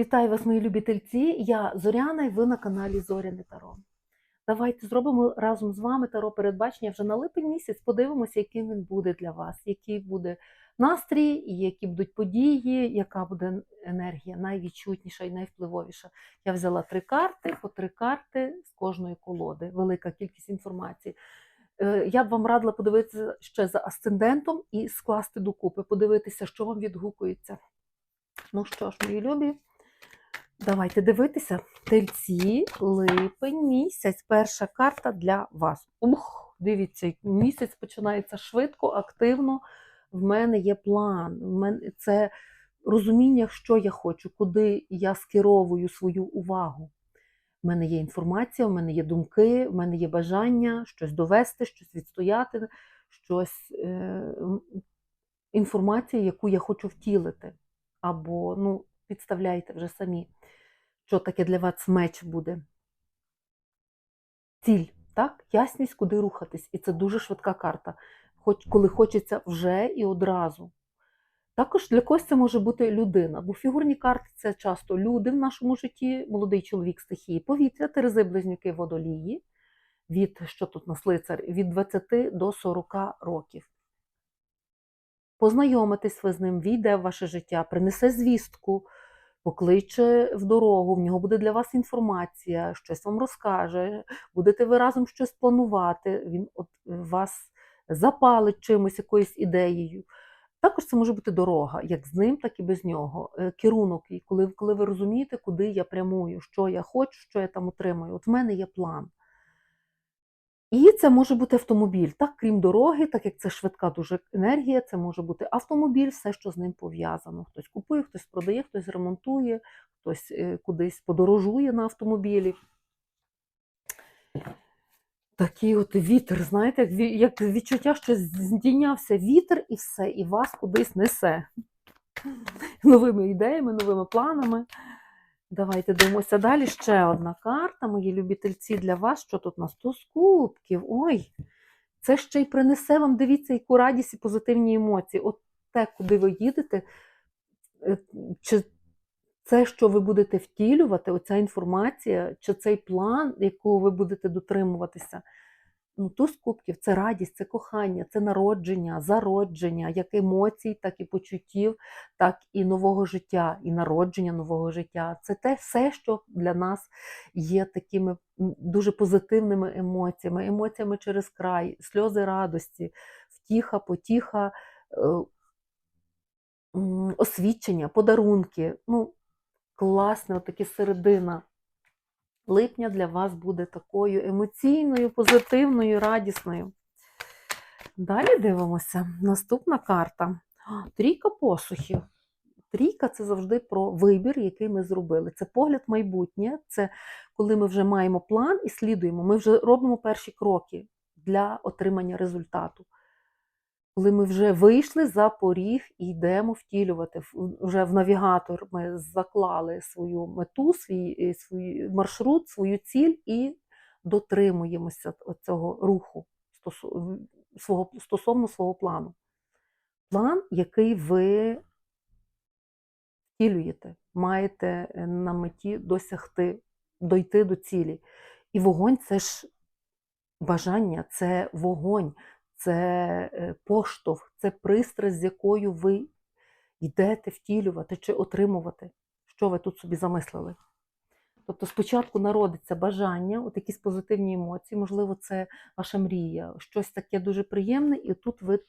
Вітаю вас, мої любительці. Я Зоряна і ви на каналі Зоряне Таро. Давайте зробимо разом з вами таро передбачення вже на липень місяць. Подивимося, яким він буде для вас, який буде настрій, які будуть події, яка буде енергія найвідчутніша і найвпливовіша. Я взяла три карти, по три карти з кожної колоди, велика кількість інформації. Е, Я б вам радила подивитися ще за асцендентом і скласти докупи, подивитися, що вам відгукується. Ну що ж, мої любі, давайте дивитися. Тельці, липень місяць. Перша карта для вас. Ух, дивіться, місяць починається швидко, активно. В мене є план. В мене це розуміння, що я хочу, куди я скеровую свою увагу. В мене є інформація, в мене є думки, в мене є бажання щось довести, щось відстояти, щось е, інформація, яку я хочу втілити. Або ну, підставляйте вже самі, що таке для вас меч буде. Ціль, так? Ясність, куди рухатись. І це дуже швидка карта, хоч коли хочеться вже і одразу. Також для когось це може бути людина, бо фігурні карти це часто люди в нашому житті, молодий чоловік стихії повітря, терези, близнюки, водолії, від, що тут у нас лицар, від 20 до 40 років. Познайомитесь ви з ним, війде в ваше життя, принесе звістку, покличе в дорогу, в нього буде для вас інформація, щось вам розкаже, будете ви разом щось планувати, він от вас запалить чимось, якоюсь ідеєю. Також це може бути дорога, як з ним, так і без нього. Е, Керунок, і коли, коли ви розумієте, куди я прямую, що я хочу, що я там отримую. От в мене є план. І це може бути автомобіль. Так, крім дороги, так як це швидка дуже енергія, це може бути автомобіль, все, що з ним пов'язано. Хтось купує, хтось продає, хтось ремонтує, хтось е, кудись подорожує на автомобілі. Такий от вітер, знаєте, як відчуття, що здійнявся вітер і все, і вас кудись несе. Новими ідеями, новими планами. Давайте дивимося далі. Ще одна карта, мої любительці, для вас. Що тут у нас? Туз кубків. Ой, це ще й принесе вам, дивіться, яку радість і позитивні емоції. От те, куди ви їдете, е, чи це, що ви будете втілювати, оця інформація, чи цей план, якого ви будете дотримуватися. Ну, туз кубків це радість, це кохання, це народження, зародження, як емоцій, так і почуттів, так і нового життя, і народження нового життя. Це те все, що для нас є такими дуже позитивними емоціями, емоціями через край, сльози радості, втіха, потіха, е, м, освідчення, подарунки. Ну, класна, отакі середина липня для вас буде такою емоційною, позитивною, радісною. Далі дивимося. Наступна карта. Трійка посухів. Трійка це завжди про вибір, який ми зробили. Це погляд майбутнє, це коли ми вже маємо план і слідуємо. Ми вже робимо перші кроки для отримання результату. Коли ми вже вийшли за поріг і йдемо втілювати, вже в навігатор ми заклали свою мету, свій, е, свій маршрут, свою ціль і дотримуємося цього руху свого, стосовно свого плану. План, який ви втілюєте, маєте на меті досягти, дойти до цілі. І вогонь це ж бажання, це вогонь, це е, поштовх, це пристрасть, з якою ви йдете втілювати чи отримувати, що ви тут собі замислили. Тобто спочатку народиться бажання, от якісь позитивні емоції, можливо, це ваша мрія, щось таке дуже приємне, і тут ви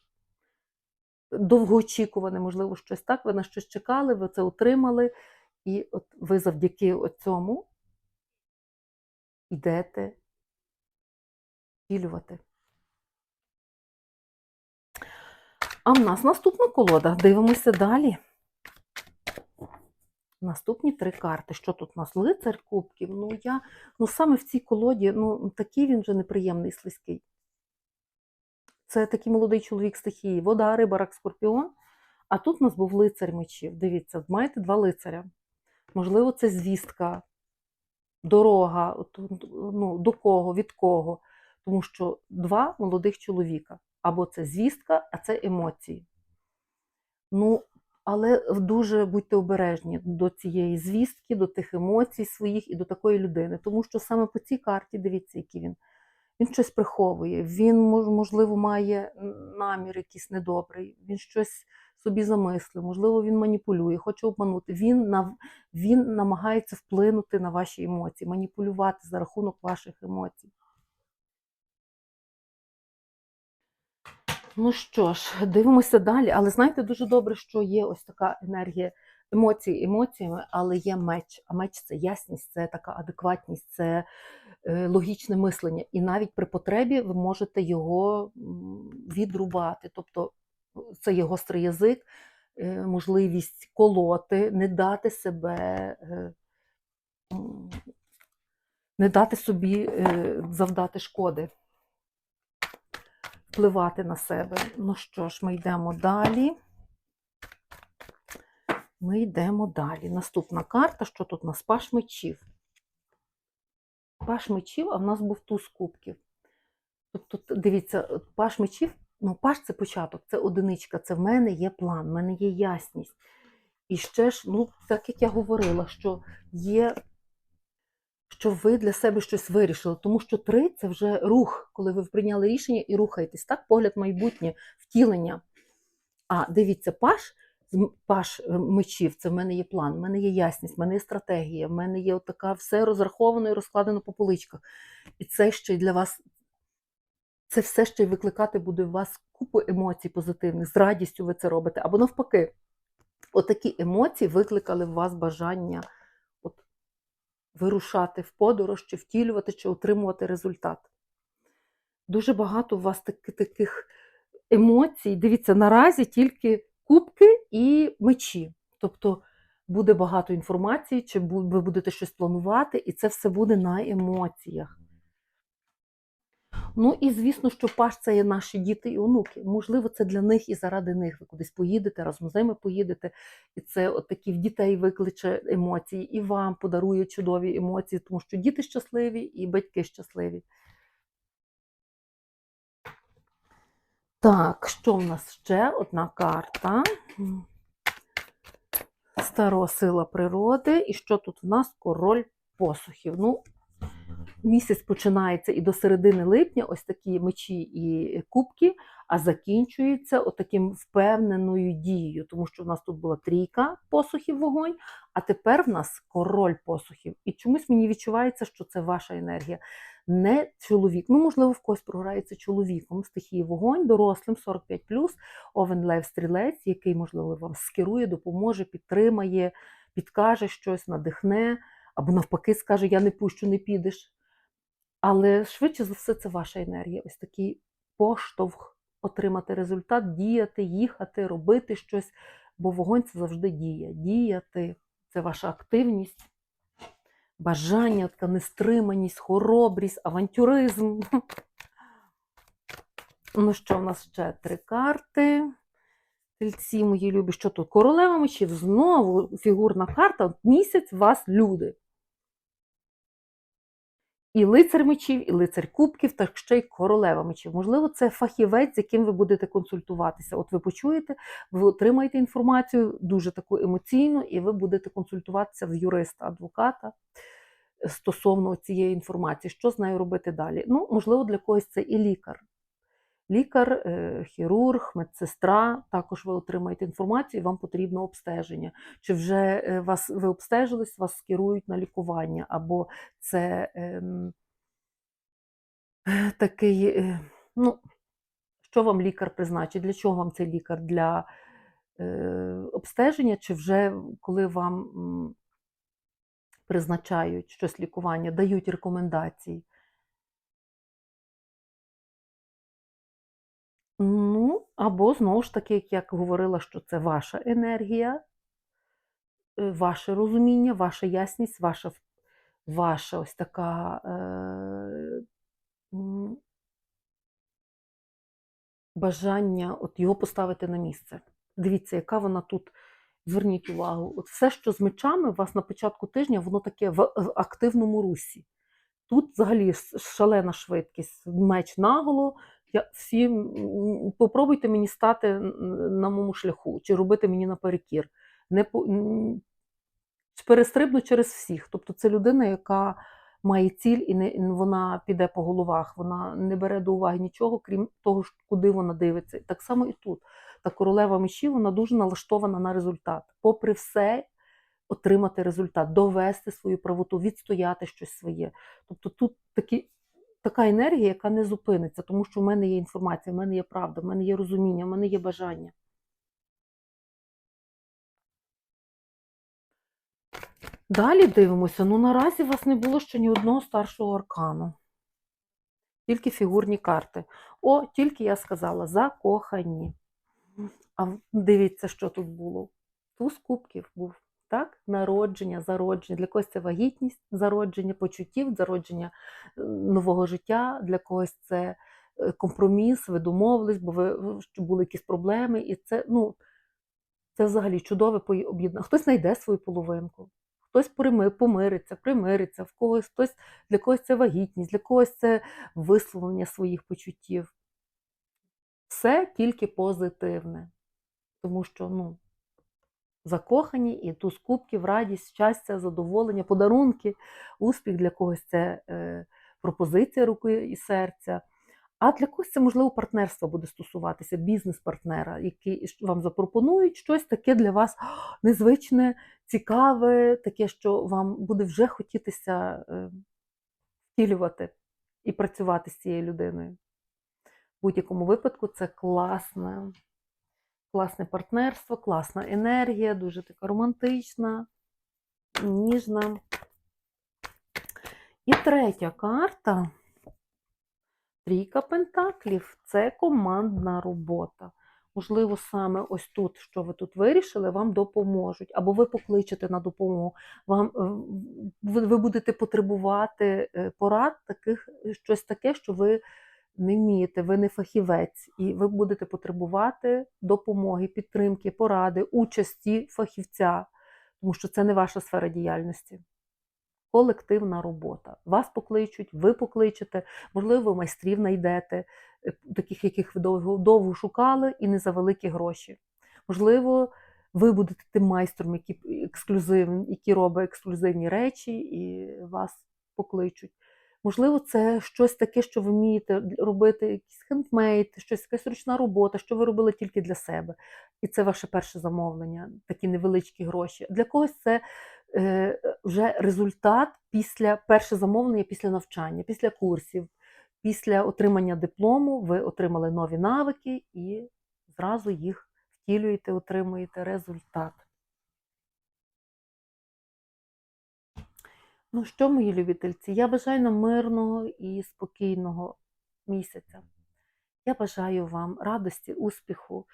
довгоочікуване, можливо, щось так, ви на щось чекали, ви це отримали, і от ви завдяки цьому йдете втілювати. А в нас наступна колода. Дивимося далі. Наступні три карти. Що тут у нас? Лицар кубків. Ну, я, ну саме в цій колоді, ну, такий він вже неприємний, слизький. Це такий молодий чоловік стихії. Вода, риба, рак, скорпіон. А тут у нас був лицар мечів. Дивіться, маєте два лицаря. Можливо, це звістка, дорога, ну, до кого, від кого. Тому що два молодих чоловіка. Або це звістка, а це емоції. Ну, Але дуже будьте обережні до цієї звістки, до тих емоцій своїх і до такої людини. Тому що саме по цій карті, дивіться, який він. Він щось приховує, він, можливо, має намір якийсь недобрий, він щось собі замислив, можливо, він маніпулює, хоче обманути. Він, нав... він намагається вплинути на ваші емоції, маніпулювати за рахунок ваших емоцій. Ну що ж, дивимося далі. Але знаєте, дуже добре, що є ось така енергія емоцій емоціями, але є меч. А меч це ясність, це така адекватність, це е, логічне мислення. І навіть при потребі ви можете його відрубати. Тобто це є гострий язик, е, можливість колоти, не дати себе. е, Не дати собі завдати шкоди впливати на себе. Ну що ж, ми йдемо далі. Ми йдемо далі. Наступна карта, що тут у нас паш мечів. Паш мечів, а в нас був туз кубків. Тобто, дивіться, паш мечів, ну, паш це початок, це одиничка, це в мене є план, в мене є ясність. І ще ж, ну, так як я говорила, що є, що ви для себе щось вирішили, тому що три це вже рух, коли ви прийняли рішення і рухаєтесь. Так, погляд майбутнє, втілення. А дивіться, паш, паш е, мечів, це в мене є план, в мене є ясність, в мене є стратегія, в мене є така все розраховано і розкладено по поличках. І це ще й для вас, це все ще й викликати буде у вас купу емоцій позитивних, з радістю ви це робите. Або навпаки, отакі емоції викликали в вас бажання вирушати в подорож, чи втілювати, чи отримувати результат. Дуже багато у вас таких емоцій. Дивіться, наразі тільки кубки і мечі. Тобто буде багато інформації, чи ви будете щось планувати, і це все буде на емоціях. Ну і звісно, що паш це є наші діти і онуки. Можливо, це для них і заради них. Ви кудись поїдете, разом з ними поїдете. І це от такі в дітей викличе емоції, і вам подарує чудові емоції, тому що діти щасливі і батьки щасливі. Так, що в нас ще одна карта? Старо сила природи. І що тут в нас? Король посухів. Ну, місяць починається і до середини липня ось такі мечі і кубки, а закінчується отаким впевненою дією, тому що в нас тут була трійка посухів вогонь, а тепер в нас король посухів. І чомусь мені відчувається, що це ваша енергія. Не чоловік. Ну, можливо, в когось програється чоловіком стихії вогонь, дорослим 45 овен лев стрілець, який, можливо, вам скерує, допоможе, підтримає, підкаже щось, надихне, або навпаки, скаже: Я не пущу, не підеш. Але швидше за все, це ваша енергія. Ось такий поштовх отримати результат, діяти, їхати, робити щось. Бо вогонь це завжди дія. Діяти це ваша активність, бажання, така нестриманість, хоробрість, авантюризм. Ну що, в нас ще три карти. Тельці мої любі, що тут? Королева мечів, знову фігурна карта. Місяць вас люди. І лицар мечів, і лицар кубків, так ще й королева мечів. Можливо, це фахівець, з яким ви будете консультуватися. От ви почуєте, ви отримаєте інформацію дуже таку емоційну, і ви будете консультуватися в юриста, адвоката стосовно цієї інформації, що з нею робити далі. Ну, можливо, для когось це і лікар. Лікар, е, хірург, медсестра, також ви отримаєте інформацію, вам потрібно обстеження. Чи вже е, вас ви обстежились, вас скерують на лікування, або це е, такий, е, ну, що вам лікар призначить? Для чого вам цей лікар? Для е, обстеження, чи вже коли вам призначають щось лікування, дають рекомендації? Або знову ж таки, як я говорила, що це ваша енергія, е, ваше розуміння, ваша ясність, ваша, ваша ось така е, бажання от його поставити на місце. Дивіться, яка вона тут. Зверніть увагу, от все, що з мечами, у вас на початку тижня, воно таке в, в активному русі. Тут взагалі шалена швидкість, меч наголо, Я всі попробуйте мені стати на моєму шляху, чи робити мені наперекір. Не по- перестрибну через всіх. Тобто це людина, яка має ціль, і не вона піде по головах, вона не бере до уваги нічого, крім того, куди вона дивиться. Так само і тут. Та королева мечів вона дуже налаштована на результат. Попри все, отримати результат, довести свою правоту, відстояти щось своє. Тобто тут такі, така енергія, яка не зупиниться, тому що в мене є інформація, в мене є правда, в мене є розуміння, в мене є бажання. Далі дивимося. Ну наразі у вас не було ще ні одного старшого аркану. Тільки фігурні карти. О, тільки я сказала, закохані. А дивіться, що тут було. Туз кубків був. Так? Народження, зародження. Для когось це вагітність, зародження почуттів, зародження е, нового життя, для когось це е, компроміс, ви домовились, бо ви що були якісь проблеми. І це, ну, це взагалі чудове об'єднання. Хтось знайде свою половинку, хтось прими- помириться, примириться, в когось хтось для когось це вагітність, для когось це висловлення своїх почуттів. Все тільки позитивне. Тому що, ну, закохані і туз кубків, радість, щастя, задоволення, подарунки, успіх для когось це е, пропозиція руки і серця. А для когось це, можливо, партнерство буде стосуватися, бізнес-партнера, який вам запропонують щось таке для вас незвичне, цікаве, таке, що вам буде вже хотітися е, втілювати і працювати з цією людиною. В будь-якому випадку це класне, класне партнерство, класна енергія, дуже така романтична, ніжна. І третя карта. Трійка пентаклів це командна робота. Можливо, саме ось тут, що ви тут вирішили, вам допоможуть. Або ви покличете на допомогу. Вам, е, ви, будете потребувати е, порад, таких, щось таке, що ви не вмієте, ви не фахівець, і ви будете потребувати допомоги, підтримки, поради, участі фахівця, тому що це не ваша сфера діяльності. Колективна робота. Вас покличуть, ви покличете, можливо, майстрів знайдете, е, таких, яких ви довго, довго шукали, і не за великі гроші. Можливо, ви будете тим майстром, який ексклюзивний, який робить ексклюзивні речі, і вас покличуть. Можливо, це щось таке, що ви вмієте робити, якийсь хендмейд, щось якась ручна робота, що ви робили тільки для себе. І це ваше перше замовлення, такі невеличкі гроші. Для когось це е, вже результат після перше замовлення після навчання, після курсів, після отримання диплому ви отримали нові навики і зразу їх втілюєте, отримуєте результат. Ну що, мої любительці, я бажаю нам мирного і спокійного місяця. Я бажаю вам радості, успіху,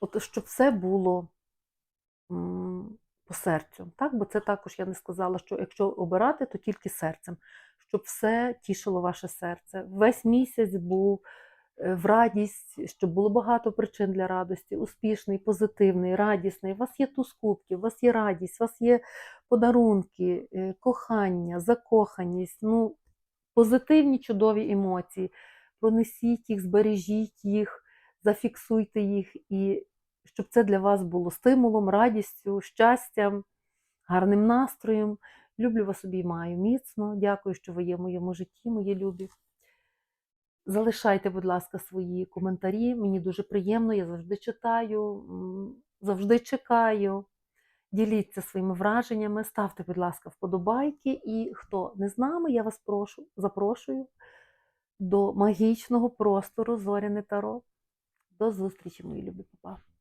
от щоб все було по серцю. Так? Бо це також я не сказала, що якщо обирати, то тільки серцем, щоб все тішило ваше серце. Весь місяць був в радість, щоб було багато причин для радості, успішний, позитивний, радісний. У вас є туз кубків, у вас є радість, у вас є подарунки, е, кохання, закоханість, ну, позитивні чудові емоції. Пронесіть їх, збережіть їх, зафіксуйте їх, і щоб це для вас було стимулом, радістю, щастям, гарним настроєм. Люблю вас обіймаю міцно. Дякую, що ви є в моєму житті, мої любі. Залишайте, будь ласка, свої коментарі. Мені дуже приємно, я завжди читаю, завжди чекаю. Діліться своїми враженнями, ставте, будь ласка, вподобайки. І хто не з нами, я вас прошу, запрошую до магічного простору Зоряне Таро. До зустрічі, мої любі папа.